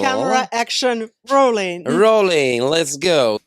Camera action rolling. Rolling, let's go.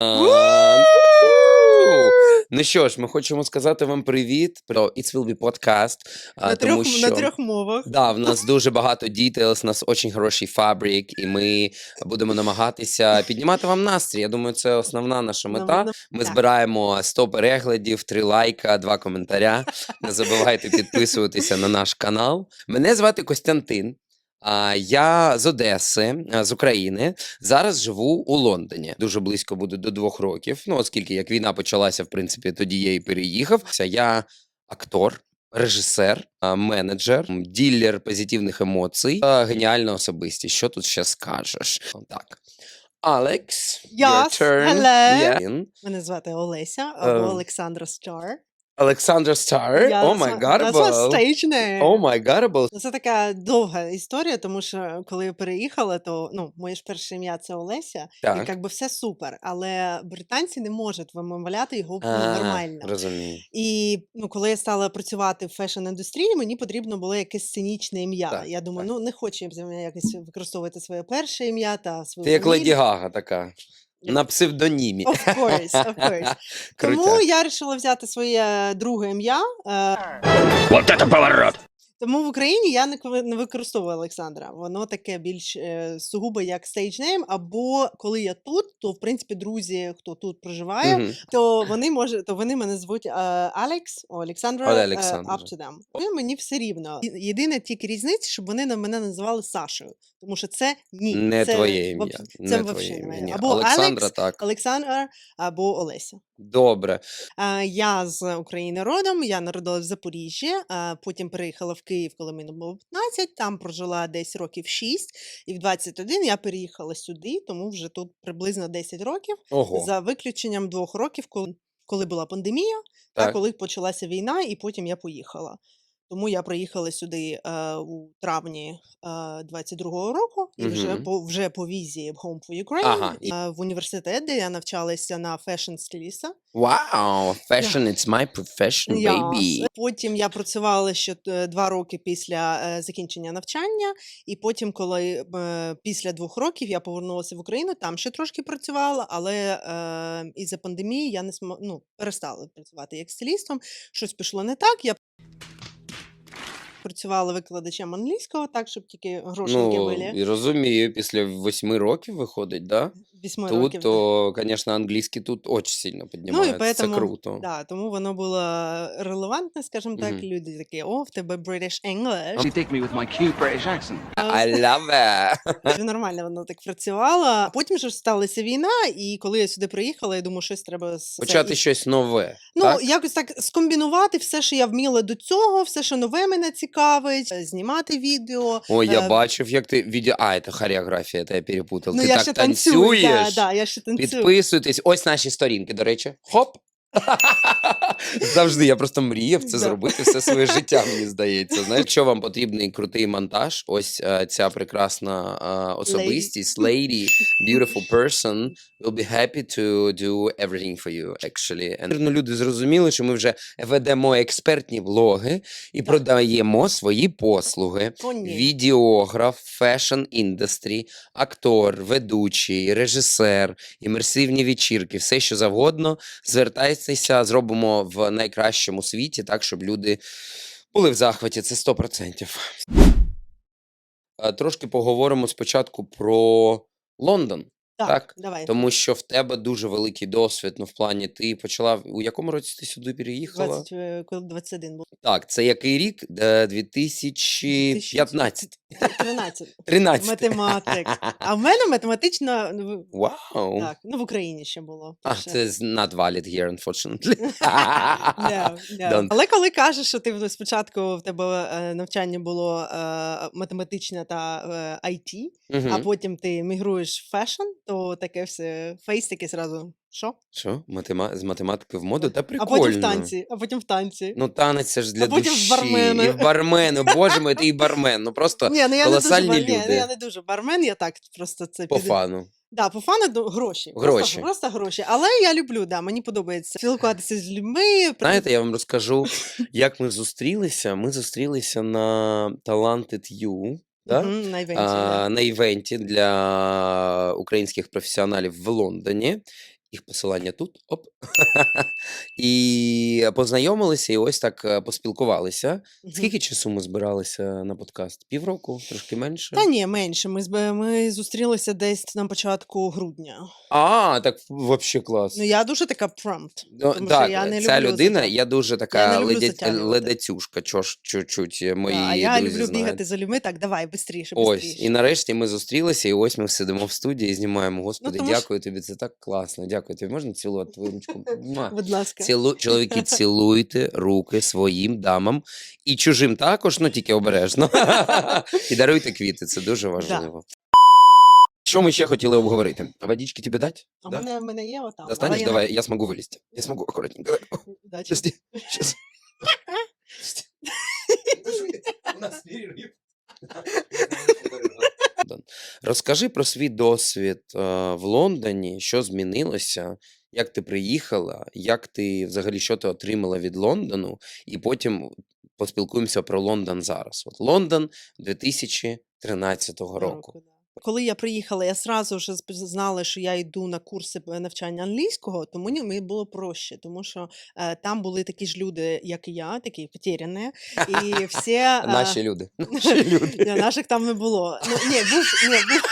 А, Ну що ж, ми хочемо сказати вам привіт про It Will Be Podcast. На тому трьох, що... на трьох мовах. Да, в нас дуже багато details, у нас дуже хороший фабрик, і ми будемо намагатися піднімати вам настрій. Я думаю, це основна наша мета. Ми збираємо 100 переглядів, 3 лайка, 2 коментаря. Не забувайте підписуватися на наш канал. Мене звати Костянтин. Я з Одеси, з України. Зараз живу у Лондоні. Дуже близько буде до двох років. Ну, оскільки як війна почалася, в принципі, тоді я і переїхав. Я актор. Режисер, менеджер, ділер позитивних емоцій, геніальна особистість. Що тут ще скажеш? Так. Алекс, Yes, your turn. hello. Yeah. Мене звати Олеся або Ем, Олександра Стар. Я- That's my stage name. Oh my god, Ну, Це така довга історія, тому що коли я переїхала, то ну, моє ж перше ім'я це Олеся, і Так. якби все супер. Але британці не можуть вимовляти його А, нормально. Розумію. І ну, коли я стала працювати в фешн-індустрії, мені потрібно було якесь сценічне ім'я. Так, я думаю, так. ну не хочу я якось використовувати своє перше ім'я та свою Ти як Леді. Гага така. На псевдонімі. Of course, of course. Тому Крутяк. я вирішила взяти своє друге ім'я. е, Вот это поворот! Тому в Україні я не використовую Олександра. Воно таке більш е, сугубо як stage name, або коли я тут, то в принципі друзі, хто тут проживає, Мгм. то вони може, то вони мене звуть е, Алекс, Олександра, е, up to them. І Мені все рівно. Єдина тільки різниця, щоб вони на мене називали Сашою, тому що це ні, Не це твоє ім'я. Це Не твоє ім'я. Або Олександра, Алекс, так. Олександр або Олеся. Добре. Я з України родом, я народилась в Запоріжжі, потім переїхала в Київ, коли мені було 15, там прожила десь років 6, і в 21 я переїхала сюди, тому вже тут приблизно 10 років, Ого. за виключенням двох років, коли, коли була пандемія, та Так. коли почалася війна, і потім я поїхала. Тому я приїхала сюди е, у травні е, 22-го року, і вже Мгм. по вже по візі Home for Ukraine Ага, е, в університет, де я навчалася на фешн стиліста. Вау! Fashion, it's my profession, Yes. baby. Потім я працювала ще е, два роки після е, закінчення навчання, і потім, коли е, після двох років я повернулася в Україну, там ще трошки працювала, але е, із-за пандемії я не смо, ну, перестала працювати як стилістом. Щось пішло не так. Я працювала викладачем англійського, так, щоб тільки грошеньки Ну, були. і розумію, після восьми років виходить, да? Вісьми Тут, років. то, звісно, англійський тут дуже сильно Ну і піднімається. Це поэтому, круто. да, тому воно було релевантне, скажімо так. Мгм. Люди такі, о, в тебе British English. You take me with my cute British accent. I love it. Нормально воно так працювало. А Потім же ж сталася війна, і коли я сюди приїхала, я думаю, щось треба з- Почати і- щось нове. Ну, так? якось так скомбінувати все, що я вміла до цього, все, що нове мене цікавить, е, знімати відео. Ой, я е, бачив, як ти відео. А, це хореографія, це я перепутав. Ну, ти я так ще танцюю. Да, танцюєш. да, я ще танцюю. Підписуйтесь. Ось наші сторінки, до речі. Хоп. Завжди я просто мріяв це зробити все своє життя, мені здається. Знаєш, якщо вам потрібний крутий монтаж, ось е, ця прекрасна е, особистість, lady, beautiful person, will be happy to do everything for you, actually. And, ну, люди зрозуміли, що ми вже ведемо експертні влоги і продаємо свої послуги. О, ні. Відеограф, фешн індустрі, актор, ведучий, режисер, імерсивні вечірки, все що завгодно. Звертайтеся, зробимо в найкращому світі, так, щоб люди були в захваті. Це 100%. Е, Трошки поговоримо спочатку про Лондон, Так, так, давай. тому що в тебе дуже великий досвід. Ну, в плані ти почала. в- У якому році ти сюди переїхала? 20, е, коли 21 був. Так, це який рік? Е, 2015. 13. 13. Математик. А в мене математична ну, в- Вау. так, ну в Україні ще було. А, ще. це з- not valid here, unfortunately. Да, да. Don't. Але коли кажеш, що ти в- спочатку в тебе е, навчання було е, математичне та е, IT, а Мгм. потім ти мігруєш в фешн, то таке все фейс таке зразу. Що? Що? Матема... З математики в моду? Та А прикольно. потім в танці, а потім в танці. Ну, танець це ж для А потім в душі. бармени. І в бармени. Боже мой, ти і бармен. Ну просто Ні, ну я не дуже, колосальні бар- ні, ну, люди. я не дуже бармен, я так просто це по під- фану. Да, по фану до- гроші. Гроші. Просто, просто гроші. Але я люблю, да, мені подобається спілкуватися з людьми. Знаєте, я вам розкажу, як ми зустрілися. Ми зустрілися на Talented You, да? Мгм, на івенті, а, да. на івенті для українських професіоналів в Лондоні. Їх посилання тут. Оп. і познайомилися, і ось так е, поспілкувалися. Мгм. Скільки часу ми збиралися на подкаст? Півроку, трошки менше. Та ні, менше. Ми, зб- ми зустрілися десь на початку грудня. А, так взагалі клас. Ну, я дуже така prompt. Ну, тому що я не ця люблю людина, затягувати. я дуже така люблю ледя... затягувати. чош, чуть-чуть, е, мої а я друзі люблю знають. бігати за людьми. Так, давай, швидше, Ось, і нарешті ми зустрілися, і ось ми сидимо в студії і знімаємо. Господи, тому що- дякую тобі, це так класно. Дякую тобі. Можна цілувати твою ручку? Муа. Будь ласка. Цілу... Чоловіки, цілуйте руки своїм дамам і чужим також, ну тільки обережно. і даруйте квіти, це дуже важливо. Що ми ще хотіли обговорити? Водички тобі дати? А Да? мене, в мене є отам. Достанеш? я Давай, я смогу вилізти. Я смогу акуратненько. не- Удачі. Подожди. У нас перерыв. Розкажи про свій досвід е, в Лондоні, що змінилося, як ти приїхала, як ти взагалі що ти отримала від Лондону, і потім поспілкуємося про Лондон зараз. От Лондон 2013 року. Коли я приїхала, я сразу вже знала, що я йду на курси навчання англійського, тому мені було проще, тому що е, там були такі ж люди, як і я, такі потеряні, і всі е, Наші люди. Наші люди. Ні, наших там не було. Ну, ні, був, ні, був,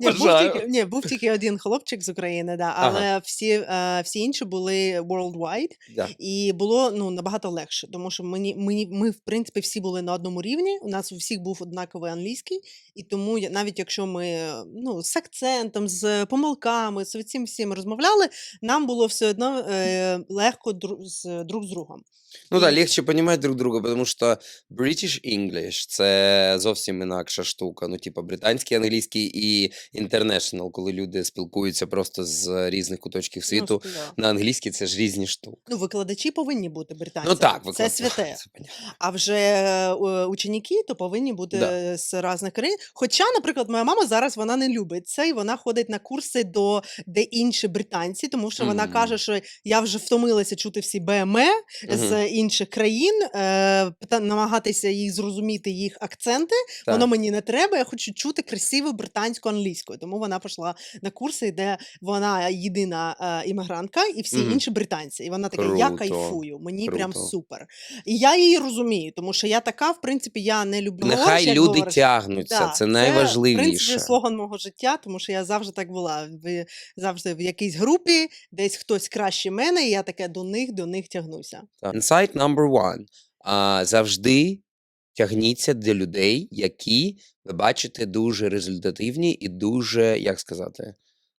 ні, був, Обожаю. тільки, ні, був тільки один хлопчик з України, да, Ага. але всі, е, всі інші були worldwide, Да. і було ну, набагато легше, тому що мені, мені, ми, в принципі, всі були на одному рівні. У нас у всіх був однаковий англійський, і тому я- навіть якщо ми е, ну, з акцентом, з помилками, з цим всім розмовляли, нам було все одно е, легко дру, з, друг з другом. Ну так, І- легче понимать друг друга, тому що British English це зовсім інакша штука. Ну, типа, британський англійський і international, коли люди спілкуються просто з різних куточків світу. Ну, да. На англійській це ж різні штуки. ну, викладачі повинні бути. Ну так, це святе. Це понятно. А вже е, ученики то повинні бути Да. з різних країн. Хоча, наприклад, моя мама зараз вона не любить це, і вона ходить на курси до де інші британці, тому що вона Мгм. каже, що я вже втомилася чути всі БМЕ з інших країн, е, намагатися їх зрозуміти їх акценти. Воно мені не треба. Я хочу чути красиву британську англійську. Тому вона пішла на курси, де вона єдина е, іммігрантка, і всі Мгм. інші британці. І вона така: я кайфую, мені прям супер. І я її розумію, тому що я така, в принципі, я не люблю Нехай як люди говориш. тягнуться, Да, це В найважливіше. принципі, слоган мого життя, тому що я завжди так була. В, завжди в якійсь групі, десь хтось краще мене, і я таке до них, до них тягнуся. Так. Insight number one. А, завжди тягніться для людей, які ви бачите дуже результативні і дуже, як сказати,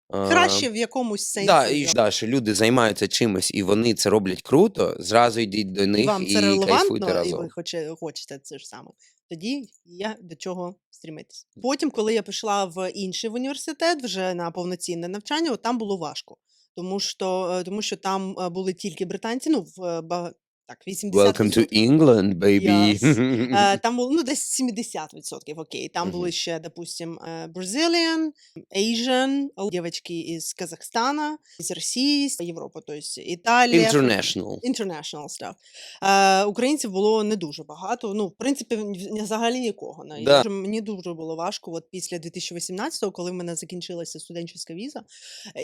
а, Краще в якомусь сенсі. Да, і да. ж- да, що люди займаються чимось і вони це роблять круто, зразу йдіть до них Вам і це кайфуйте релевантно, і разом. ви хоче, хочете це ж саме. Тоді є до чого стрімитися. Потім, коли я пішла в інший університет, вже на повноцінне навчання, от там було важко. Тому що, е, тому що там е, були тільки британці, ну, в е, ба- так, 80%. Welcome to England, baby. Е, Там було ну, десь 70%, окей. Там були ще, допустим, е, Brazilian, Asian, дівчатки із Казахстана, з Росії, з Європи, тобто Італія. International. International stuff. Е, українців було не дуже багато. Ну, в принципі, взагалі нікого. навіть. Да. Дуже- Мені дуже було важко. От після 2018-го, коли в мене закінчилася студентська віза,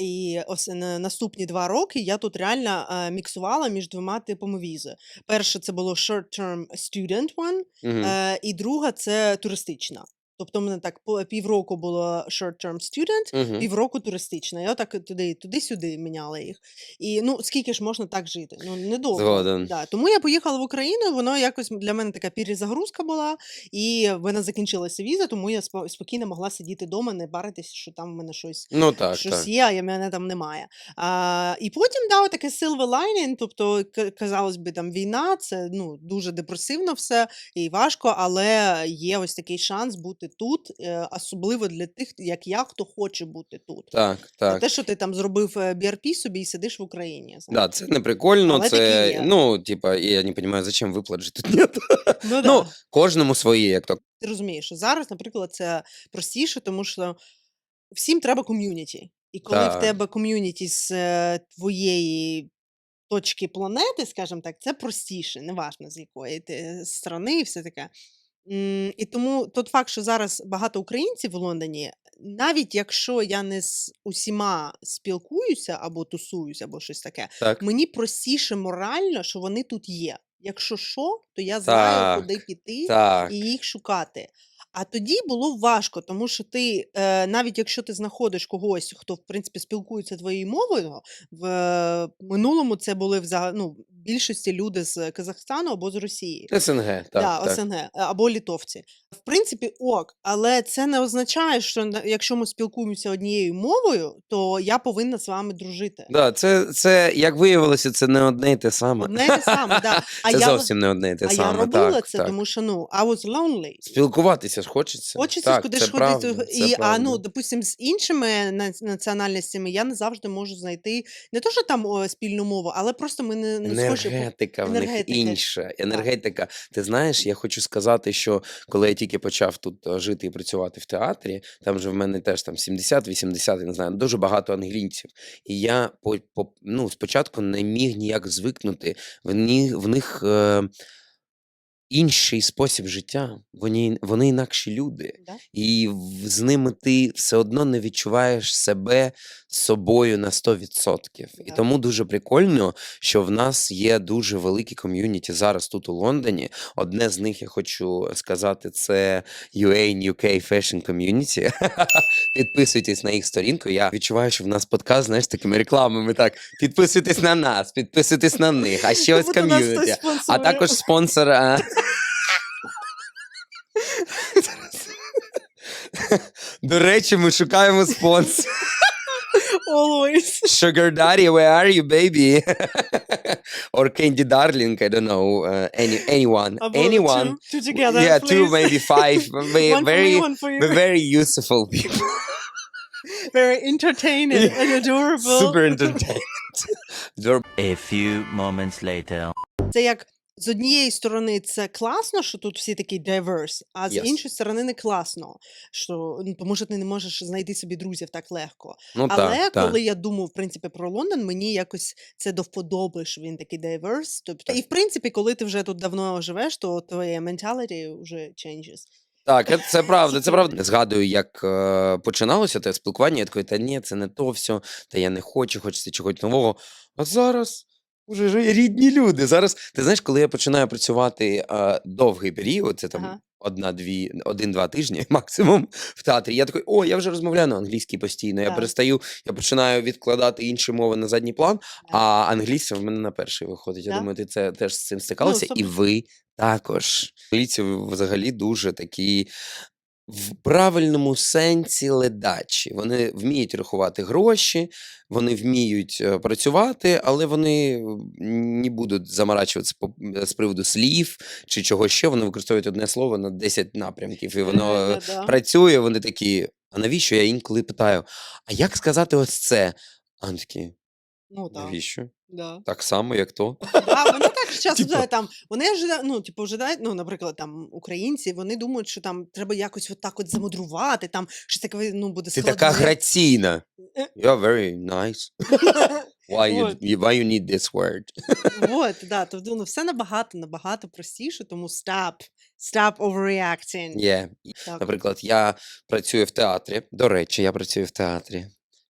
і ось на- наступні два роки я тут реально е, міксувала між двома типами візи. Перше, це було short-term student one, Мгм. е, і друга це туристична. Тобто, в мене так півроку було short-term student, Мгм. півроку туристична. Я так туди, туди-сюди міняла їх. І ну скільки ж можна так жити? Ну недовго. Згоден. Да. Тому я поїхала в Україну. Воно якось для мене така перезагрузка була, і в мене закінчилася віза, тому я спо- спокійно могла сидіти вдома, не паритися, що там в мене щось. Ну так, Щось так. є, а я- мене там немає. А, і потім да, таке silver lining, тобто, к- казалось би, там війна, це ну, дуже депресивно все і важко, але є ось такий шанс бути тут, е, особливо для тих, як я, хто хоче бути тут. Так, Не так. те, що ти там зробив е, BRP собі і сидиш в Україні. Да, це не прикольно, Але це, ну, типа, я не розумію, зачем виплат же тут нет. Ну, да. Ну, кожному своє, як то Ти розумієш, що зараз, наприклад, це простіше, тому що всім треба ком'юніті. І коли в тебе ком'юніті з е, твоєї точки планети, скажімо так, це простіше, неважно з якої ти сторони і все таке. М, І тому тот факт, що зараз багато українців в Лондоні, навіть якщо я не з усіма спілкуюся або тусуюся, або щось таке, Так. мені простіше морально, що вони тут є. Якщо що, то я знаю, куди Так, піти Так. і їх шукати. А тоді було важко, тому що ти, е, навіть якщо ти знаходиш когось, хто в принципі спілкується твоєю мовою, в е, минулому це були взага- ну, більшості люди з Казахстану або з Росії. СНГ, так, Да, так. СНГ е, або літовці. В принципі, ок, але це не означає, що якщо ми спілкуємося однією мовою, то я повинна з вами дружити. Да, це, це, як виявилося, це не одне й те саме. Одне й те саме, да. А Це я, зовсім не одне й те а я саме. робила так, це, так. тому що ну, I was lonely. Спілкуватися ж хочеться. Хочеться так, куди ж ходити. правда, І, це а ну, допустим, з іншими національностями я не завжди можу знайти не то, що там о, спільну мову, але просто ми не, не Енергетика в них інша. Енергетика. Ти знаєш, я хочу сказати, що коли я тільки почав тут е, жити і працювати в театрі, там же в мене теж там 70-80, я не знаю, дуже багато англійців. І я по, по, ну, спочатку не міг ніяк звикнути. В них, в них е, інший спосіб життя. Вони, вони інакші люди. Да? І в- з ними ти все одно не відчуваєш себе собою на 100%. І Да. тому дуже прикольно, що в нас є дуже великі ком'юніті зараз тут у Лондоні. Одне з них я хочу сказати, це UA UK Fashion Community. Підписуйтесь на їх сторінку. Я відчуваю, що в нас подкаст, знаєш, такими рекламами. Так, підписуйтесь на нас, підписуйтесь на них. А ще ось Тобто нас ком'юніті. А спонсорує. також спонсор. До речі, ми шукаємо спонсор. Always. Sugar Daddy, where are you, baby? Or Candy Darling, I don't know. Uh, any, anyone. Або anyone. Two, two together, yeah, two, please. maybe five. We- one very, for me, one for you. we're very useful people. Very entertaining Yeah. and adorable. Super entertainment. Adorable. A few moments later. Це як з однієї сторони це класно, що тут всі такі diverse, а з Yes. іншої сторони не класно, що ну, тому що ти не можеш знайти собі друзів так легко. Ну Але так, так. коли я думав, в принципі, про Лондон, мені якось це до вподоби, що він такий diverse. Тобто, і в принципі, коли ти вже тут давно живеш, то твоє mentality вже changes. Так, е, це правда, це правда. Згадую, як е, починалося те спілкування, я такий, та ні, це не то все, та я не хочу, хочеться чогось нового. А зараз уже ж рідні люди. Зараз, ти знаєш, коли я починаю працювати е, довгий період, це там Ага. одна-дві, один-два тижні максимум в театрі. Я такий, о, я вже розмовляю на англійській постійно. Я Так. перестаю, я починаю відкладати інші мови на задній план, а англійська в мене на перший виходить. Я думаю, ти це теж з цим стикалася, і ви також. Англійці взагалі дуже такі. В правильному сенсі ледачі. Вони вміють рахувати гроші, вони вміють е, працювати, але вони не будуть заморачуватися по- з приводу слів чи чого ще. Вони використовують одне слово на 10 напрямків, і воно е, Да-да-да. працює. Вони такі. А навіщо? Я інколи питаю: а як сказати ось це? А вони такі, Ну так. навіщо? Да. Так само, як то. Да, вони так Типа. там, вони ожидають, ну, типу, ожидають, ну, наприклад, там, українці, вони думають, що там треба якось отак от замудрувати, там, що таке, ну, буде Ти така граційна. Е. You're very nice. Why you, why you need this word? Вот, да, тобто, ну, все набагато, набагато простіше, тому stop, stop overreacting. Yeah. Так. Наприклад, я працюю в театрі. До речі, я працюю в театрі.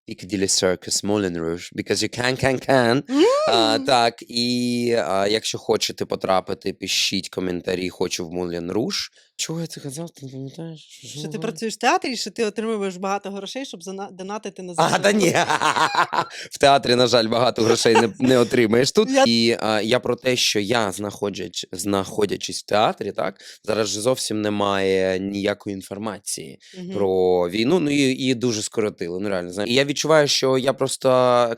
Piccadilly Circus, Moulin Rouge, because you can, can, can. А, так, і а, якщо хочете потрапити, пишіть коментарі, хочу в Moulin Rouge. Чого я це казав? Ти не пам'ятаєш? Що ти працюєш в театрі, що ти отримуєш багато грошей, щоб зана- донатити на А, ЗСУ. та ні. В театрі, на жаль, багато грошей не, не отримаєш тут. Я- І а, я про те, що я, знаходяч, знаходячись в театрі, так зараз же зовсім немає ніякої інформації Мгм. про війну. Ну і її дуже скоротили. Ну реально знаю. І я відчуваю, що я просто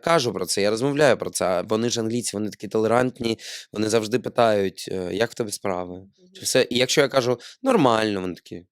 кажу про це, я розмовляю про це. А Вони ж англійці, вони такі толерантні, вони завжди питають, е, як в тебе справи? Чи все? І якщо я кажу нормально, вони такі.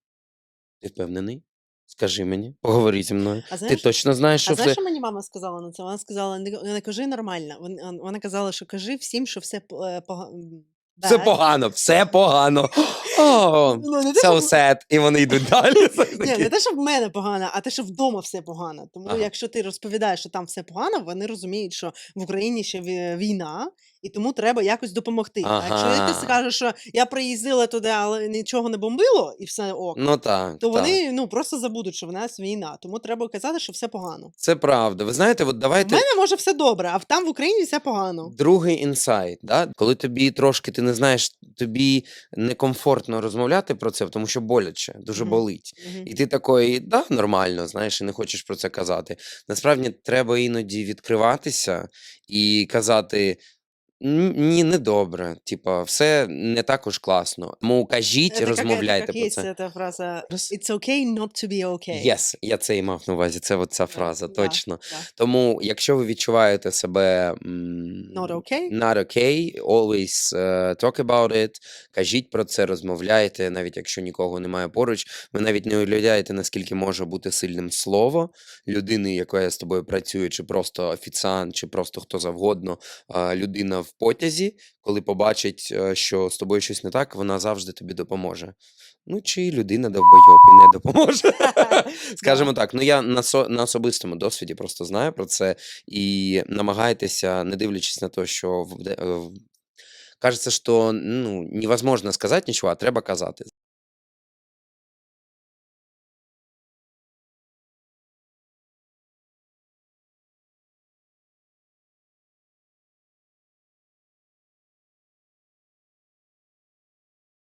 Ти впевнений? Скажи мені, поговори зі мною. А Ти точно знаєш, що а знаєш, все. що мені мама сказала на це? Вона сказала, не, не кажи нормально. Вона, вона казала, що кажи всім, що все п- пога- м, Все погано, все погано. О, Ну, не те, щоб- sad, і вони йдуть далі. Ні, не те, що в мене погано, а те, що вдома все погано. Тому Ага. якщо ти розповідаєш, що там все погано, вони розуміють, що в Україні ще ві- війна, і тому треба якось допомогти. А якщо ти скажеш, що я приїздила туди, але нічого не бомбило, і все ок, Ну так. то так. вони ну просто забудуть, що в нас війна. Тому треба казати, що все погано. Це правда. Ви знаєте, от В давайте. мене може все добре, а в- там в Україні все погано. Другий інсайт, да? коли тобі трошки ти не знаєш, тобі некомфортно розмовляти про це, тому що боляче, дуже Мгм. болить. Мгм. І ти такий, да, нормально, знаєш, і не хочеш про це казати. Насправді треба іноді відкриватися і казати. «Н- Ні, не добре. Типа, все не також класно. Тому кажіть, Это как, это розмовляйте как про есть це. эта фраза Раз. «It's okay not to be okay». Yes, я це і мав на увазі. Це от ця фраза, да, точно. да. Тому, якщо ви відчуваєте себе м, Not okay? not okay, always uh, talk about it, кажіть про це, розмовляйте, навіть якщо нікого немає поруч. Ви навіть не уявляєте, наскільки може бути сильним слово людини, яка з тобою працює, чи просто офіціант, чи просто хто завгодно, а, людина в потязі, коли побачить, е, що з тобою щось не так, вона завжди тобі допоможе. Ну, чи людина довбойоб і не допоможе. Скажімо так, ну я на, со, на особистому досвіді просто знаю про це і намагайтеся, не дивлячись на те, що в, е, в- кажеться, що ну, невозможно сказати нічого, а треба казати.